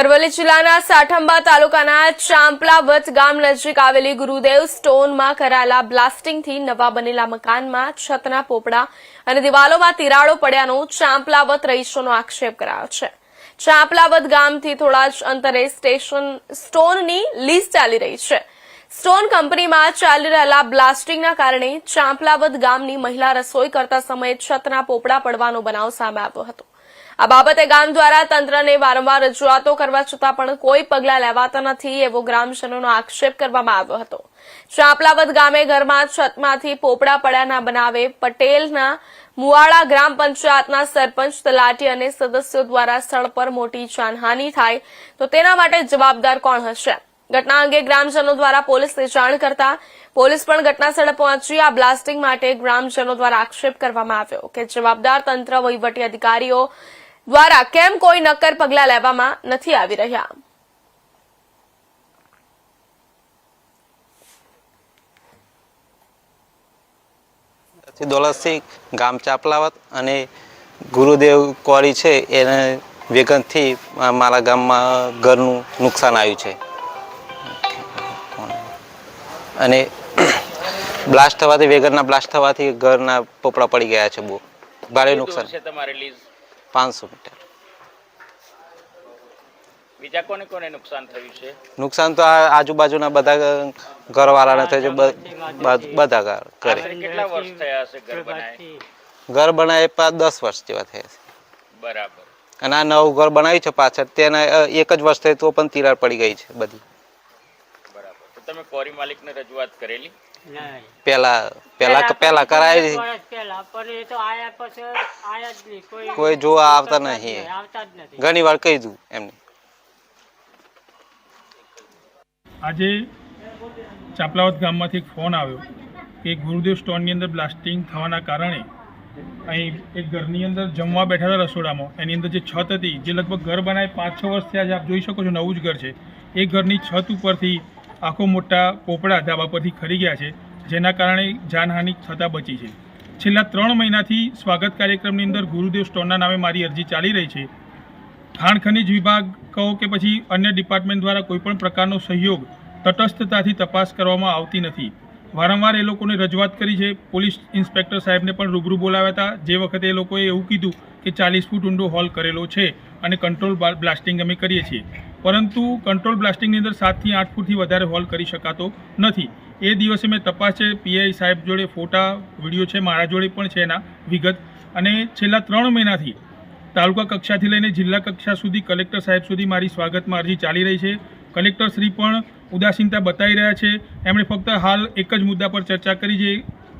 અરવલ્લી જિલ્લાના સાઠંબા તાલુકાના ચાંપલાવત ગામ નજીક આવેલી ગુરુદેવ સ્ટોનમાં કરાયેલા બ્લાસ્ટિંગથી નવા બનેલા મકાનમાં છતના પોપડા અને દિવાલોમાં તિરાડો પડ્યાનો ચાંપલાવત રહીશોનો આક્ષેપ કરાયો છે. ચાંપલાવત ગામથી થોડા જ અંતરે સ્ટેશન સ્ટોનની લીઝ ચાલી રહી છે. સ્ટોન કંપનીમાં ચાલી રહેલા બ્લાસ્ટિંગના કારણે ચાંપલાવત ગામની મહિલા રસોઈ કરતા સમયે છતના પોપડા પડવાનો બનાવ સામે આવ્યો હતો. આ બાબતે ગામ દ્વારા તંત્રને વારંવાર રજૂઆતો કરવા છતાં પણ કોઈ પગલાં લેવાતા નથી એવો ગ્રામજનોનો આક્ષેપ કરવામાં આવ્યો હતો. ચાંપલાવત ગામે ઘરમાં છતમાંથી પોપડા પડ્યાના બનાવે પટેલના મુવાડા ગ્રામ પંચાયતના સરપંચ તલાટી અને સદસ્યો દ્વારા સ્થળ પર મોટી જાનહાનિ થાય તો તેના માટે જવાબદાર કોણ હશે? ઘટના અંગે ગ્રામજનો દ્વારા પોલીસને જાણ કરતા પોલીસ પણ ઘટનાસ્થળે પહોંચી આ બ્લાસ્ટિંગ માટે ગ્રામજનો દ્વારા આક્ષેપ કરવામાં આવ્યો કે જવાબદાર તંત્ર વહીવટી અધિકારીઓ દ્વારા કેમ કોઈ નક્કર પગલા લેવામાં નથી આવી રહ્યા? દોલતસિંહ ગામ ચાપલાવત અને ગુરુદેવ કોરી છે એને વેગનથી મારા ગામમાં ઘરનું નુકસાન આવ્યું છે. અને બ્લાસ્ટ થવાથી વેગનના બ્લાસ્ટ થવાથી ઘરના પોપડા પડી ગયા છે બહુ. ભારે નુકસાન. છે તમારે લીઝ? પાંચસો મીટર. બીજા કોને કોને નુકસાન થયું છે? નુકસાન તો આ આજુબાજુના બધા ઘરવાળાને થયું છે બધા ઘર કરે. કેટલા વર્ષ થયા હશે ઘર બનાવે ઘર બનાવે પાંચ દસ વર્ષ જેવા થયા છે. બરાબર. અને આ નવું ઘર બનાવ્યું છે પાછળ તેના એક જ વર્ષ થઈ તો પણ તિરાડ પડી ગઈ છે બધી. બરાબર. તો તમે કોરી માલિકને રજૂઆત કરેલી. પેલા પેલા પેલા કરાવી પણ એ તો આયા પછી આયા જ નહીં. કોઈ કોઈ જોવા આવતા નહીં. આવતા જ નથી. ઘણી વાર કહી દઉં એમને. આજે ચાપલાવત ગામમાંથી એક ફોન આવ્યો કે ગુરુદેવ સ્ટોનની અંદર બ્લાસ્ટિંગ થવાના કારણે અહીં એક ઘરની અંદર જમવા બેઠા હતા રસોડામાં. એની અંદર જે છત હતી જે લગભગ ઘર બનાવી પાંચ છ વર્ષ થયા છે આપ જોઈ શકો છો નવું જ ઘર છે. એ ઘરની છત ઉપરથી આખો મોટા પોપડા ધાબા પરથી ખરી ગયા છે, જેના કારણે જાનહાનિ થતાં બચી છે. છેલ્લા ત્રણ મહિનાથી સ્વાગત કાર્યક્રમની અંદર ગુરુદેવ સ્ટોનના નામે મારી અરજી ચાલી રહી છે. ખાણ ખનિજ વિભાગ કહો કે પછી અન્ય ડિપાર્ટમેન્ટ દ્વારા કોઈપણ પ્રકારનો સહયોગ તટસ્થતાથી તપાસ કરવામાં આવતી નથી. વારંવાર એ લોકોને રજૂઆત કરી છે, પોલીસ ઇન્સ્પેક્ટર સાહેબને પણ રૂબરૂ બોલાવ્યા હતા. જે વખતે એ લોકોએ એવું કીધું કે ચાલીસ ફૂટ ઊંડો હોલ કરેલો છે અને કંટ્રોલ બ્લાસ્ટિંગ અમે કરીએ છીએ. પરંતુ કંટ્રોલ બ્લાસ્ટિંગની અંદર સાતથી આઠ ફૂટથી વધારે હોલ કરી શકાતો નથી. એ દિવસે મેં તપાસ છે પીઆઈ સાહેબ જોડે ફોટા, વીડિયો છે, મારા જોડે પણ છે એના વિગત. અને છેલ્લા ત્રણ મહિનાથી તાલુકા કક્ષાથી લઈને જિલ્લા કક્ષા સુધી કલેક્ટર સાહેબ સુધી મારી સ્વાગતમાં અરજી ચાલી રહી છે. કલેક્ટર શ્રી પણ ઉદાસીનતા બતાવી રહ્યા છે. એમણે ફક્ત હાલ એક જ મુદ્દા પર ચર્ચા કરી જે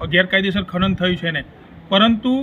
ગેરકાયદેસર ખનન થયું છે ને પરંતુ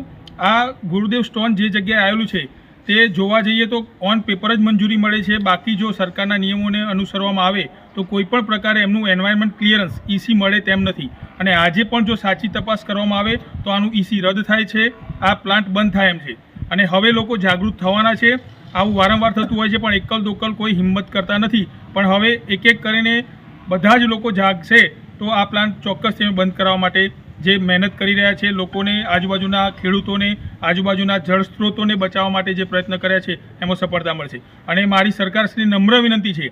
આ ગુરુદેવ સ્ટોન જે જગ્યાએ આવેલું છે તે જોવા જઈએ તો ઓન પેપર જ મંજૂરી મળે છે. બાકી જો સરકારના નિયમોને અનુસરવામાં આવે તો કોઈ પણ પ્રકારે એમનું એન્વાયરમેન્ટ ક્લિયરન્સ ઈસી મળે તેમ નથી. અને આજે પણ જો સાચી તપાસ કરવામાં આવે તો આનું ઈસી રદ થાય છે. આ પ્લાન્ટ બંધ થાય એમ છે. અને હવે લોકો જાગૃત થવાના છે. આવું વારંવાર થતું હોય છે પણ એકલ દોકલ કોઈ હિંમત કરતા નથી. પણ હવે એક એક કરીને બધા જ લોકો જાગશે તો આ પ્લાન્ટ ચોક્કસ તેમને બંધ કરવા માટે જે મહેનત કરી રહ્યા છે લોકોને, આજુબાજુના ખેડૂતોને આજુબાજુના જળ સ્ત્રોતોને બચાવવા માટે જે પ્રયત્ન કર્યા છે, એમાં સફળતા મળશે. અને મારી સરકારશ્રી નમ્ર વિનંતી છે,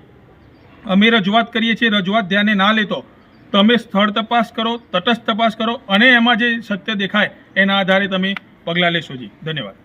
અમે રજૂઆત કરીએ છીએ, રજૂઆત ધ્યાને ના લેતો તમે સ્થળ તપાસ કરો, તટસ્થ તપાસ કરો, અને એમાં જે સત્ય દેખાય, એના આધારે તમે પગલાં લેશો જી. ધન્યવાદ.